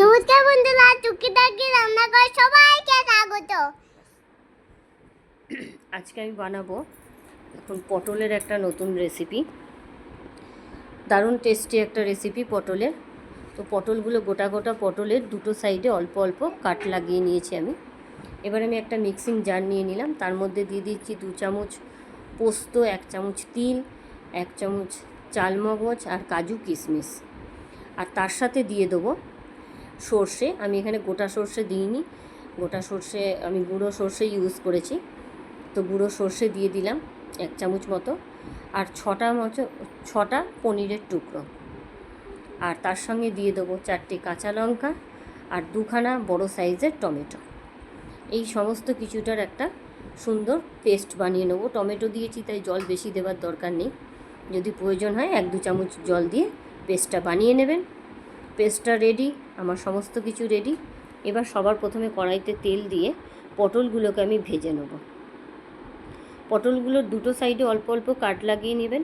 নমস্কার বন্ধুরা টুকি টাকি রান্না করে সবাইকে স্বাগত। আজকে আমি বানাবো এখন পটলের একটা নতুন রেসিপি দারুণ টেস্টি একটা রেসিপি পটলের। তো পটলগুলো গোটা গোটা পটলের দুটো সাইডে অল্প অল্প কাট লাগিয়ে নিয়েছি আমি। এবার আমি একটা মিক্সিং জার নিয়ে নিলাম। তার মধ্যে দিয়ে দিচ্ছি দু চামচ পোস্ত, এক চামচ তিল, এক চামচ চালমগজ আর কাজু কিশমিশ। আর তার সাথে দিয়ে দেবো সর্ষে। আমি এখানে গোটা সর্ষে দিইনি। গোটা সর্ষে, আমি গুঁড়ো সর্ষে ইউজ করেছি। তো গুঁড়ো সর্ষে দিয়ে দিলাম এক চামচ মতো। আর ছটা মতো, ছটা পনিরের টুকরো। আর তার সঙ্গে দিয়ে দেবো চারটে কাঁচা লঙ্কা আর দুখানা বড় সাইজের টমেটো। এই সমস্ত কিছুটার একটা সুন্দর পেস্ট বানিয়ে নেব। টমেটো দিয়েছি, তাই জল বেশি দেওয়ার দরকার নেই। যদি প্রয়োজন হয়, এক দু চামচ জল দিয়ে পেস্টটা বানিয়ে নেবেন। পেস্টটা রেডি আমার সমস্ত কিছু রেডি এবার সবার প্রথমে কড়াইতে তেল দিয়ে পটলগুলোকে আমি ভেজে নেব। পটলগুলোর দুটো সাইডে অল্প অল্প কাট লাগিয়ে নেবেন।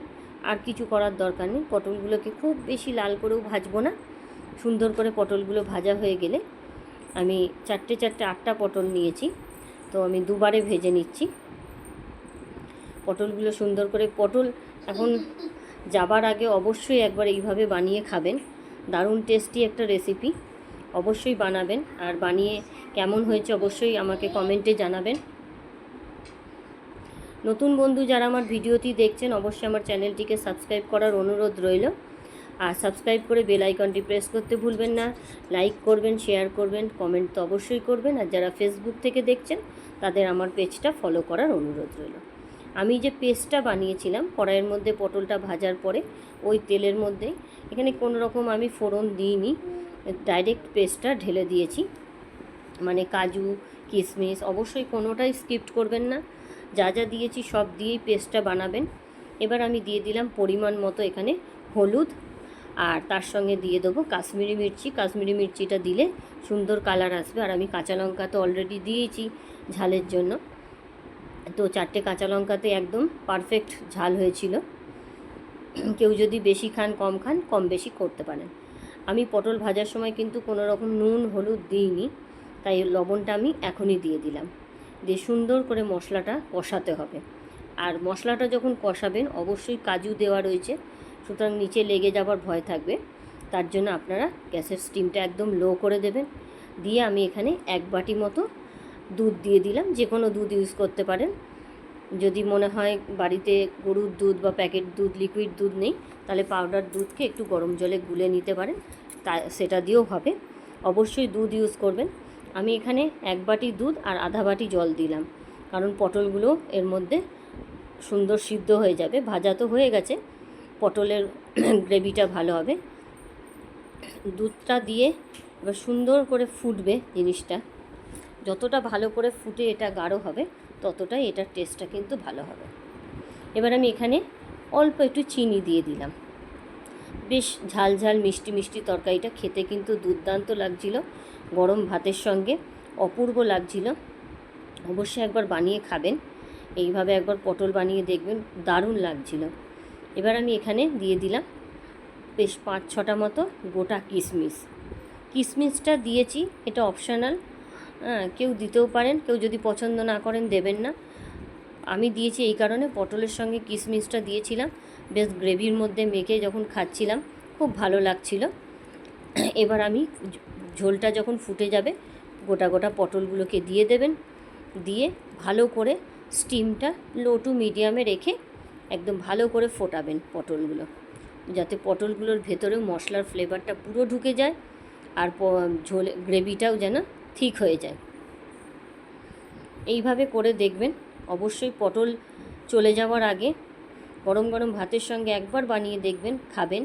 আর কিছু করার দরকার নেই। পটলগুলোকে খুব বেশি লাল করেও ভাজবো না। সুন্দর করে পটলগুলো ভাজা হয়ে গেলে আমি চারটে চারটে আটটা পটল নিয়েছি। তো আমি দুবারে ভেজে নিচ্ছি। পটলগুলো সুন্দর করে পটল এখন যাবার আগে অবশ্যই একবার এইভাবে বানিয়ে খাবেন। দারুণ টেস্টি একটা রেসিপি অবশ্যই বানাবেন। আর বানিয়ে কেমন হয়েছে অবশ্যই আমাকে কমেন্টে জানাবেন। নতুন বন্ধু যারা আমার ভিডিওটি দেখছেন, অবশ্যই আমার চ্যানেলটিকে সাবস্ক্রাইব করার অনুরোধ রইল। আর সাবস্ক্রাইব করে বেল আইকনটি প্রেস করতে ভুলবেন না। লাইক করবেন শেয়ার করবেন কমেন্ট তো অবশ্যই করবেন। আর যারা ফেসবুক থেকে দেখছেন, তাদের আমার পেজটা ফলো করার অনুরোধ রইল। আমি যে পেস্টটা বানিয়েছিলাম, কড়াইয়ের মধ্যে পটলটা ভাজার পরে, ওই তেলের মধ্যে, এখানে কোনো রকম আমি ফোড়ন দিইনি ডাইরেক্ট পেস্টটা ঢেলে দিয়েছি। মানে কাজু কিশমিশ অবশ্যই কোনোটাই স্কিপ্ট করবেন না। যা যা দিয়েছি সব দিয়েই পেস্টটা বানাবেন। এবার আমি দিয়ে দিলাম পরিমাণ মতো এখানে হলুদ, আর তার সঙ্গে দিয়ে দেবো কাশ্মীরি মির্চি। কাশ্মীরি মির্চিটা দিলে সুন্দর কালার আসবে। আর আমি কাঁচা লঙ্কা তো অলরেডি দিয়েছি ঝালের জন্য। তো চারটে কাঁচা লঙ্কাতে একদম পারফেক্ট ঝাল হয়েছিল। কেউ যদি বেশি খান, কম খান, কম বেশি করতে পারেন। আমি পটল ভাজার সময় কিন্তু কোনো রকম নুন, হলুদ দিইনি, তাই লবণটা আমি এখনই দিয়ে দিলাম। দিয়ে সুন্দর করে মশলাটা কষাতে হবে। আর মশলাটা যখন কষাবেন, অবশ্যই কাজু দেওয়া রয়েছে, সুতরাং নিচে লেগে যাবার ভয় থাকবে। তার জন্য আপনারা গ্যাসের স্টিমটা একদম লো করে দেবেন। দিয়ে আমি এখানে এক বাটি মতো দুধ দিয়ে দিলাম, যে কোনো দুধ ইউজ করতে পারেন। যদি মনে হয় বাড়িতে গরুর দুধ বা প্যাকেট দুধ লিকুইড দুধ নেই, তাহলে পাউডার দুধকে একটু গরম জলে গুলে নিতে পারেন, তা সেটা দিয়েও হবে। অবশ্যই দুধ ইউজ করবেন। আমি এখানে এক বাটি দুধ আর আধা বাটি জল দিলাম, কারণ পটলগুলো এর মধ্যে সুন্দর সিদ্ধ হয়ে যাবে, ভাজা তো হয়ে গেছে, পটলের গ্রেভিটা ভালো হবে। দুধটা দিয়ে এবার সুন্দর করে ফুটবে জিনিসটা। যতটা ভালো করে ফুটে এটা গাঢ় হবে, ততটাই এটার টেস্টটা কিন্তু ভালো হবে। এবার আমি এখানে অল্প একটু চিনি দিয়ে দিলাম। বেশ ঝাল ঝাল মিষ্টি মিষ্টি তরকারিটা খেতে কিন্তু দুর্দান্ত লাগছিল। গরম ভাতের সঙ্গে অপূর্ব লাগছিল। অবশ্যই একবার বানিয়ে খাবেন। এইভাবে একবার পটল বানিয়ে দেখবেন, দারুণ লাগছিল। এবার আমি এখানে দিয়ে দিলাম বেশ পাঁচ ছটা মতো গোটা কিশমিশ কিশমিশটা দিয়েছি, এটা অপশনাল হ্যাঁ কেউ দিতেও পারেন, কেউ যদি পছন্দ না করেন দেবেন না। আমি দিয়েছি এই কারণে, পটলের সঙ্গে কিশমিশটা দিয়েছিলাম, বেশ গ্রেভির মধ্যে মেখে যখন খাচ্ছিলাম, খুব ভালো লাগছিল। এবার আমি ঝোলটা যখন ফুটে যাবে, গোটা গোটা পটলগুলোকে দিয়ে দেবেন। দিয়ে ভালো করে স্টিমটা লো টু মিডিয়ামে রেখে একদম ভালো করে ফোটাবেন পটলগুলো, যাতে পটলগুলোর ভেতরেও মশলার ফ্লেভারটা পুরো ঢুকে যায়, আর ঝোল, গ্রেভিটাও যেন ঠিক হয়ে যায়। এইভাবে করে দেখবেন। অবশ্যই পটল চলে যাওয়ার আগে গরম গরম ভাতের সঙ্গে একবার বানিয়ে দেখবেন খাবেন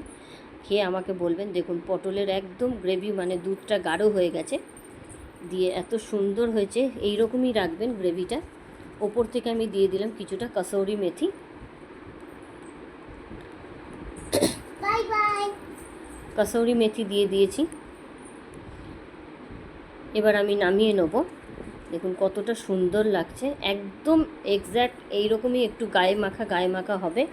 খেয়ে আমাকে বলবেন দেখুন পটলের একদম গ্রেভি মানে দুধটা গাঢ় হয়ে গেছে। দিয়ে এত সুন্দর হয়েছে এই রকমই রাখবেন গ্রেভিটা ওপর থেকে আমি দিয়ে দিলাম কিছুটা কসৌরি মেথি। কসৌরি মেথি দিয়ে দিয়েছি। এবার আমি নামিয়ে নেব। দেখুন কতটা সুন্দর লাগছে। একদম এক্স্যাক্ট এইরকমই একটু গায়ে মাখা গায়ে মাখা হবে।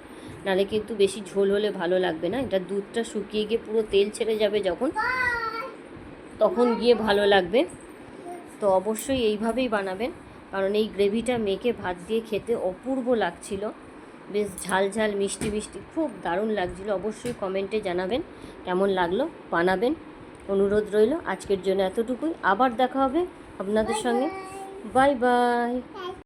নালে কিন্তু বেশি ঝোল হলে ভালো লাগবে না। এটা দুধটা শুকিয়ে গিয়ে পুরো তেল ছেড়ে যাবে যখন। তখন গিয়ে ভালো লাগবে। তো অবশ্যই এইভাবেই বানাবেন। কারণ এই গ্রেভিটা মেখে ভাত দিয়ে খেতে অপূর্ব লাগছিল। বেশ ঝাল ঝাল, মিষ্টি মিষ্টি, খুব দারুণ লাগছিল। অবশ্যই কমেন্টে জানাবেন কেমন লাগল, বানাবেন। অনুরোধ রইল। আজকের জন্য এতটুকুই। আবার দেখা হবে আপনাদের সঙ্গে। Bye bye.